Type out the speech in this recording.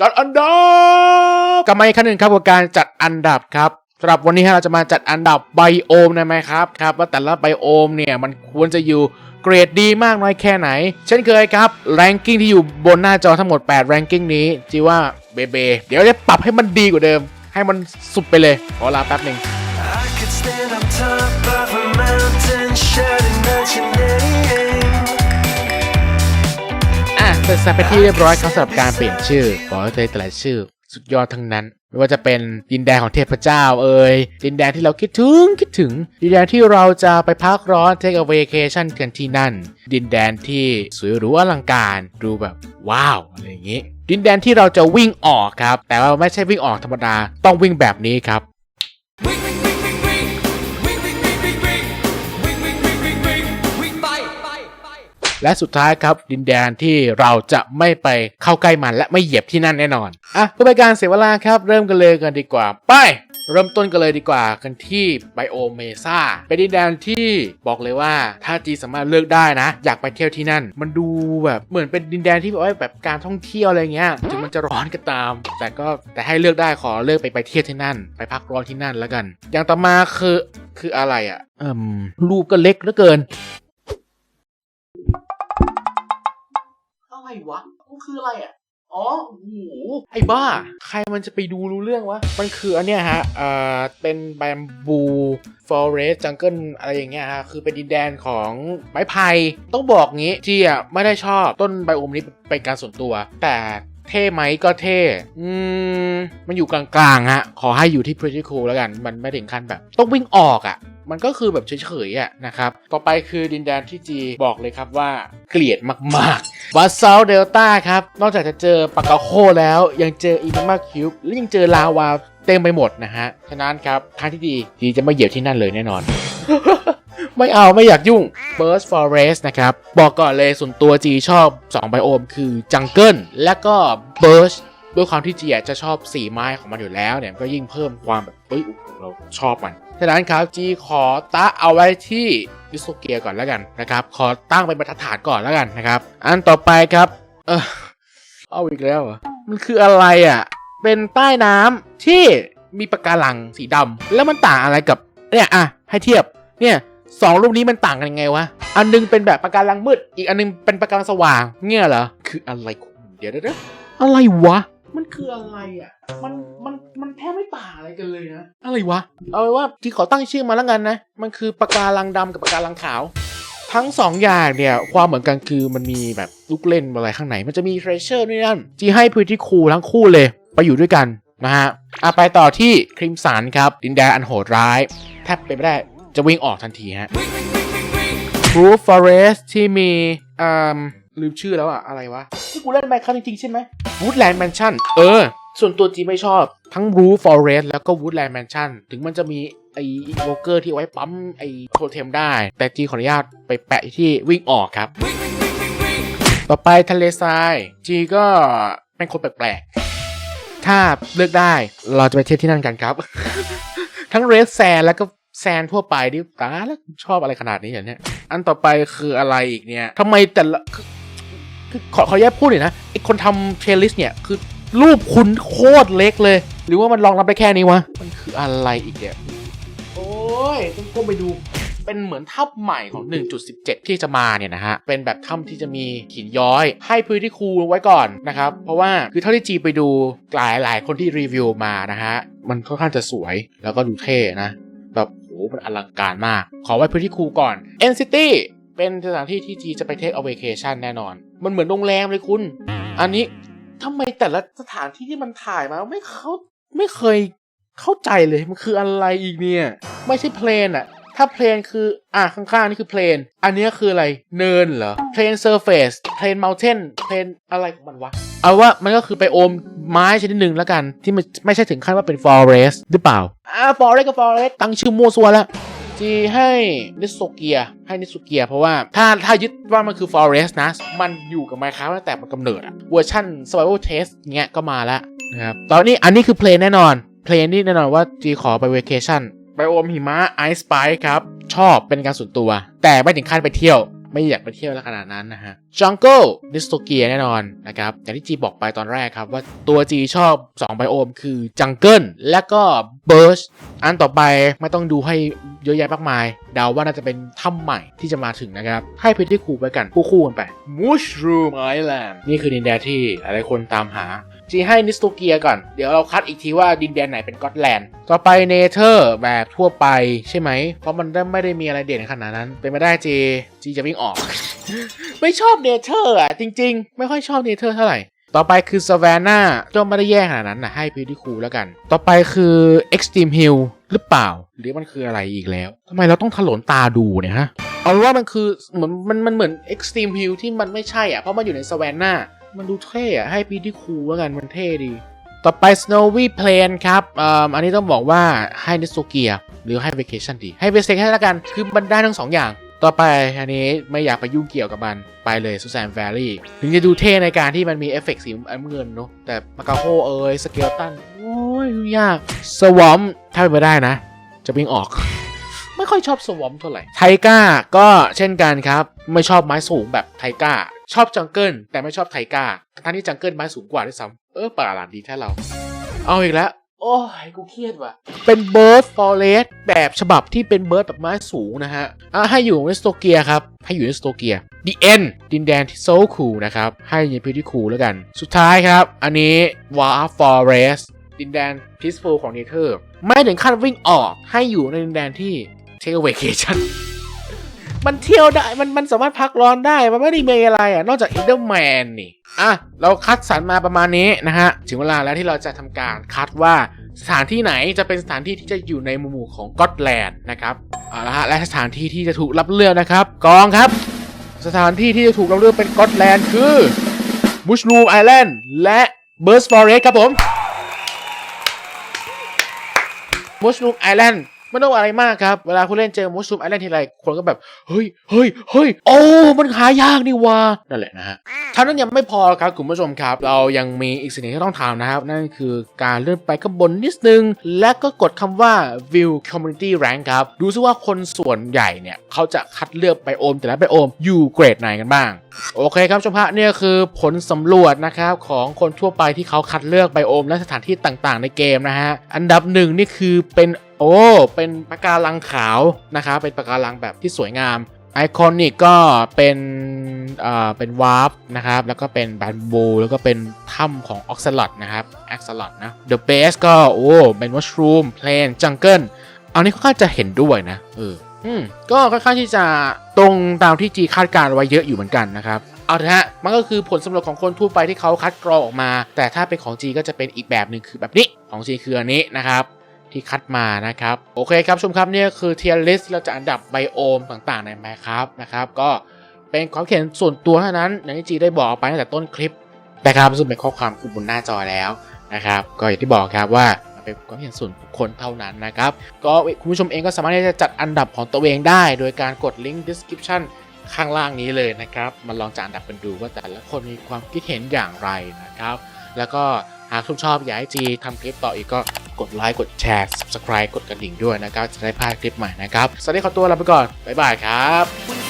จัดอันดับกลับมาอีกครั้งหนึ่งครับกับการจัดอันดับครับสำหรับวันนี้เราจะมาจัดอันดับไบโอมนะไหมครับครับว่าแต่ละไบโอมเนี่ยมันควรจะอยู่เกรดดีมากน้อยแค่ไหน เช่นเคยครับแรงกิ้งที่อยู่บนหน้าจอทั้งหมด 8 แรงกิ้งนี้จีว่าเบเบเดี๋ยวจะปรับให้มันดีกว่าเดิม ให้มันสุดไปเลยขอลาแป๊บหนึ่ง I could stand on top of a mountain shouting out your name. สร็จสับไปที่เรียบร้อยครับสำหรับการเปลี่ยนชื่อบอกเลยแต่ละชื่อ สุดยอดทั้งนั้น ไม่ว่าจะเป็นดินแดนของเทพเจ้าเอ่ยดินแดนที่เราคิดถึงคิดถึง ดินแดนที่เราจะไปพักร้อนเทคเวเคชั่นกันที่นั่น ดินแดนที่สวยหรูอลังการดูแบบว้าวอะไรอย่างงี้ ดินแดนที่เราจะวิ่งออกครับ แต่ว่าไม่ใช่วิ่งออกธรรมดาต้องวิ่งแบบนี้ครับ และสุดท้ายครับดินแดนที่เราจะไม่ไปเข้าใกล้มันและไม่เหยียบที่นั่นแน่นอนอะเพื่อเป็นการเสียเวลาครับเริ่มกันเลยกันดีกว่าไปเริ่มต้นกันเลยดีกว่ากันที่ไบโอเมซาเป็นดินแดนที่บอกเลยว่าถ้าจีสามารถเลือกได้นะ อยากไปเที่ยวที่นั่น มันดูแบบเหมือนเป็นดินแดนที่แบบว่าแบบการท่องเที่ยวอะไรเงี้ยถึงมันจะร้อนก็ตาม แต่ก็แต่ให้เลือกได้ขอเลือกไปไปเที่ยวที่นั่น ไปพักร้อนที่นั่นแล้วกัน อย่างต่อมาคือคืออะไรอะเอืมรูปก็เล็กเหลือเกิน วะมันคืออะไรอะอ๋อโอ้โหไอ้บ้า ใครมันจะไปดูรู้เรื่องวะ มันคืออันเนี้ยฮะ เอ่อ เป็นแบมบูฟอเรสจังเกิลอะไรอย่างเงี้ยฮะ คือเป็นดินแดนของไม้ไผ่ ต้องบอกงี้จีอะไม่ได้ชอบต้นไบโอมนี้เป็นการส่วนตัว แต่เท่ไหมก็เท่ อืม มันอยู่กลางๆฮะ ขอให้อยู่ที่ pretty cool แล้วกัน มันไม่ถึงขั้นแบบ ต้องวิ่งออกอะ มันก็คือแบบเฉยๆอะนะครับ ต่อไปคือดินแดนที่จีบอกเลยครับว่าเกลียดมากๆวัดเซาเดลต้าครับ นอกจากจะเจอปากกาโคแล้วยังเจออีกมากคิวบและยังเจอลาวาเต็มไปหมดนะฮะ ฉะนั้นครับทางที่ดีจีจะไม่เหยียบที่นั่นเลยแน่นอนไม่เอาไม่อยากยุ่ง Burst Forest นะครับ บอกก่อนเลยส่วนตัวจีชอบ 2 ไบโอมคือ Jungle และก็ Burst ด้วยความที่จีอะจะชอบสีไม้ของมันอยู่แล้วเนี่ยก็ยิ่งเพิ่มความแบบเอ้ยเราชอบมันฉะนั้นครับจีขอตั้งเอาไว้ที่ดิสโซเกียก่อนแล้วกันนะครับ ขอตั้งเป็นบรรทัดฐานก่อนแล้วกันนะครับ อันต่อไปครับ เออเอาอีกแล้วเหรอมันคืออะไรอะ เป็นใต้น้ำที่มีปะการังสีดำแล้วมันต่างอะไรกับเนี่ยอะให้เทียบเนี่ยสองรูปนี้มันต่างกันยังไงวะอันนึงเป็นแบบปะการังมืด อีกอันนึงเป็นปะการังสว่าง เงี้ยเหรอคืออะไรของมึงเดี๋ยวเดี๋ยวเดี๋ยวอะไรวะ มันคืออะไรอะ มัน มัน มันแทบไม่ต่างอะไรกันเลยนะ อะไรวะ เอาไว้ว่าที่ขอตั้งชื่อมาแล้วกันนะ มันคือปะการังดำกับปะการังขาว ทั้งสองอย่างเนี่ย ความเหมือนกันคือมันมีแบบลูกเล่นอะไรข้างใน มันจะมีเทรเชอร์ด้วยนั่นที่ให้พื้นที่คูลทั้งคู่เลย ไปอยู่ด้วยกันนะฮะอะไปต่อที่คริมสันครับ ดินแดนอันโหดร้าย แทบเป็นไม่ได้ จะวิ่งออกทันทีฮะ Wing, wing, wing, wing, wing. Roof Forest ที่มีอ่า ลืมชื่อแล้วอะอะไรวะที่กูเล่นไปครั้งจริงๆใช่ไหม Woodland Mansion เออ ส่วนตัวจีไม่ชอบ ทั้ง Roof Forest แล้วก็ Woodland Mansion ถึงมันจะมีไอ้โวเกอร์ที่ไว้ปั๊มไอ้โทเทมได้ แต่จีขออนุญาตไปแปะที่วิ่งออกครับ Wing, wing, wing, wing, wing. ต่อไปทะเลทราย จีก็เป็นคนแปลกๆ ถ้าเลือกได้เราจะไปเที่ยวที่นั่นกันครับ ทั้งเรสแซนแล้วก็แซนทั่วไปดิตายแล้วชอบอะไรขนาดนี้อย่างเนี้ยอันต่อไปคืออะไรอีกเนี่ยทำไมแต่ละ คือขอขอแยกพูดหน่อยนะไอคนทำเทรลลิสเนี่ยคือรูปคุณโคตรเล็กเลย หรือว่ามันรองรับได้แค่นี้วะ มันคืออะไรอีกเนี่ยโอ้ยต้องก้มไปดูเป็นเหมือนถ้ำใหม่ของ 1.17 ที่จะมาเนี่ยนะฮะ เป็นแบบถ้ำที่จะมีหินย้อย ให้พื้นที่คูไว้ก่อนนะครับ เพราะว่าคือเท่าที่จีไปดูหลายหลายคนที่รีวิวมานะฮะ มันค่อนข้างจะสวยแล้วก็ดูเท่นะ แบบโหมันอลังการมาก ขอไว้พื้นที่คูก่อน N City เป็นสถานที่ที่จีจะไปเทคเอา vacation แน่นอน มันเหมือนโรงแรมเลยคุณ อันนี้ทำไมแต่ละสถานที่ที่มันถ่ายมาไม่เขาไม่เคยเข้าใจเลยมันคืออะไรอีกเนี่ย ไม่ใช่เพลนอะถ้าเพลนคืออะข้างๆนี่คือเพลน อันเนี้ยคืออะไรเนินเหรอเพลนเซอร์เฟสเพลนเมลเทนเพลนอะไรของมันวะเอาว่ามันก็คือไปโอมไม้ชนิดหนึ่งแล้วกัน ที่มันไม่ใช่ถึงขั้นว่าเป็นฟอเรสหรือเปล่าอ่าฟอเรสก็ฟอเรสตั้งชื่อมั่วซัวแล้ว จีให้นิสโซเกียให้นิสโซเกียเพราะว่าถ้าถ้ายึดว่ามันคือ Forest นะ มันอยู่กับไมค้าตั้งแต่มันกำเนิดอะเวอร์ชัน Survival Test เงี้ยก็มาแล้วนะครับตอนนี้อันนี้คือเพลงแน่นอน เพลงนี่แน่นอนว่าจีขอไปเวกชั่นไปโอมหิมะไอซ์ไปครับ ชอบเป็นการส่วนตัว แต่ไม่ถึงขั้นไปเที่ยว ไม่อยากไปเที่ยวแล้วขนาดนั้นนะฮะ Jungle Dystocia แน่นอนนะครับอย่างที่จีบอกไปตอนแรกครับว่าตัวจีชอบ 2 ไบโอม คือ Jungle และก็ Bush อันต่อไปไม่ต้องดูให้เยอะแยะมากมาย เดาว่าน่าจะเป็นถ้ำใหม่ที่จะมาถึงนะครับ ให้เพชรที่คูไปกันคู่ๆกันไป Mushroom Island นี่คือดินแดนที่หลายๆคนตามหา จีให้นิสโตเกียก่อน เดี๋ยวเราคัดอีกทีว่าดินแดนไหนเป็นก็อตแลนด์ ต่อไปเนเธอร์แบบทั่วไปใช่ไหม เพราะมันไม่ได้มีอะไรเด่นขนาดนั้น เป็นไม่ได้จีจีจะวิ่งออก ไม่ชอบเนเธอร์อะจริง ๆ ไม่ค่อยชอบเนเธอร์เท่าไหร่ ต่อไปคือ s a v a n n a ก็ไม่ได้แย่ขนาดนั้นนะให้พิวที่คูแล้วกัน ต่อไปคือ Extreme Hill หรือเปล่า หรือมันคืออะไรอีกแล้วทำไมเราต้องถลนตาดูเนี่ยฮะเอาว่ามันคือเหมือนมันมันเหมือน Extreme Hill ที่มันไม่ใช่อะเพราะมันอยู่ใน s a v a n n a มันดูเท่อะให้พีที่คูแล้วกันมันเท่ดี ต่อไป Snowy Plain ครับอ่าอันนี้ต้องบอกว่าให้นิสโตเกียหรือให้ Vacation ดี ให้ Vacation แล้วกัน คือมันได้ทั้งสองอย่างต่อไปอันนี้ไม่อยากไปยุ่งเกี่ยวกับมัน ไปเลย Susan Valley ถึงจะดูเท่ในการที่มันมีเอฟเฟกต์สีน้ำเงินเนอะแต่มากาโฮเอยสเกลตัน โอ้ยยุ่งยาก สวอมถ้าเป็นไปได้นะ จะวิ่งออก ไม่ค่อยชอบสวอมเท่าไหร่ไทก้าก็เช่นกันครับ ไม่ชอบไม้สูงแบบไทก้า ชอบจังเกิลแต่ไม่ชอบไทก้าทั้งที่จังเกิลไม้สูงกว่าด้วยซ้ำเออประหลาดดีแท้เรา เอาอีกแล้วโอ้ยกูเครียดว่ะ เป็นเบิร์ดฟอเรสแบบฉบับที่เป็นเบิร์ดแบบไม้สูงนะฮะอะให้อยู่ในสโตเกียครับ ให้อยู่ในสโตเกีย The End ดินแดนที่โซคูลนะครับ ให้ยินพื้นที่คูลแล้วกัน สุดท้ายครับ อันนี้ War Forest ดินแดน Peaceful ของเนเธอร์ ไม่ถึงขั้นวิ่งออกให้อยู่ในดินแดนที่ Take a vacation มันเที่ยวได้ มันมันสามารถพักร้อนได้ มันไม่ได้มีอะไรอะ นอกจากอินเดอร์แมนนี่ อะ เราคัดสรรมาประมาณนี้นะฮะ ถึงเวลาแล้วที่เราจะทำการคัดว่าสถานที่ไหนจะเป็นสถานที่ที่จะอยู่ในหมู่ของก็อตแลนด์นะครับ เอาละฮะ และสถานที่ที่จะถูกรับเลือกนะครับ กองครับ สถานที่ที่จะถูกรับเลือกเป็นก็อตแลนด์คือ Mushroom Island และ Burst Forest ครับผม Mushroom Island ไม่ต้องอะไรมากครับ เวลาคุณเล่นเจอ Mushroom Island ทีไรคนก็แบบ เฮ้ยเฮ้ยเฮ้ยโอ้มันหายากนี่วะนั่นแหละนะฮะเท่านั้นยังไม่พอครับคุณผู้ชมครับ เรายังมีอีกสิ่งหนึ่งที่ต้องทำนะครับ นั่นคือการเลื่อนไปข้างบนนิดนึง และก็กดคำว่า view community rank ครับ ดูซิว่าคนส่วนใหญ่เนี่ย เขาจะคัดเลือกไบโอม แต่ละไบโอมอยู่เกรดไหนกันบ้าง โอเคครับชมพะเนี่ยคือผลสำรวจนะครับของคนทั่วไปที่เขาคัดเลือกไบโอม และสถานที่ต่างๆ ในเกมนะฮะอันดับหนึ่งนี่คือเป็น โอ้ เป็นปะการังขาวนะครับเป็นปะการังแบบที่สวยงามไอคอนิกก็เป็นเอ่อเป็นวาร์ปนะครับแล้วก็เป็นแบนบูแล้วก็เป็นถ้ำของออกซลอตนะครับแอคซลอตนะเดอะเบสก็โอ้เป็นวัชรูมเพลนจังเกิลเอานี้ค่อนข้างจะเห็นด้วยนะเอออืมก็ค่อนข้างที่จะตรงตามที่จีคาดการไว้เยอะอยู่เหมือนกันนะครับเอาเถอะฮะมันก็คือผลสำรวจของคนทั่วไปที่เขาคัดกรองออกมา แต่ถ้าเป็นของจีก็จะเป็นอีกแบบหนึ่งคือแบบนี้ของจีคืออันนี้นะครับ ที่คัดมานะครับ โอเคครับชมครับเนี่ยคือเทียร์ลิสเราจะอันดับไบโอมต่างๆในแมครับนะครับ ก็เป็นความเขียนส่วนตัวเท่านั้นอย่างที่จีได้บอกไปตั้งแต่ต้นคลิปนะครับซึ่งเป็นข้อความคือบนหน้าจอแล้วนะครับ ก็อย่างที่บอกครับว่าเป็นความเห็นส่วนบุคคลเท่านั้นนะครับ ก็คุณผู้ชมเองก็สามารถที่จะจัดอันดับของตัวเองได้ โดยการกดลิงก์ description ข้างล่างนี้เลยนะครับ มาลองจัดอันดับกันดูว่าแต่ละคนมีความคิดเห็นอย่างไรนะครับ แล้วก็หากคุณชอบอยากให้จีทำคลิปต่ออีกก็ กดไลค์กดแชร์ subscribe กดกระดิ่งด้วยนะครับจะได้พลาดคลิปใหม่นะครับสวัสดีขอตัวลาไปก่อนบ๊ายบายครับ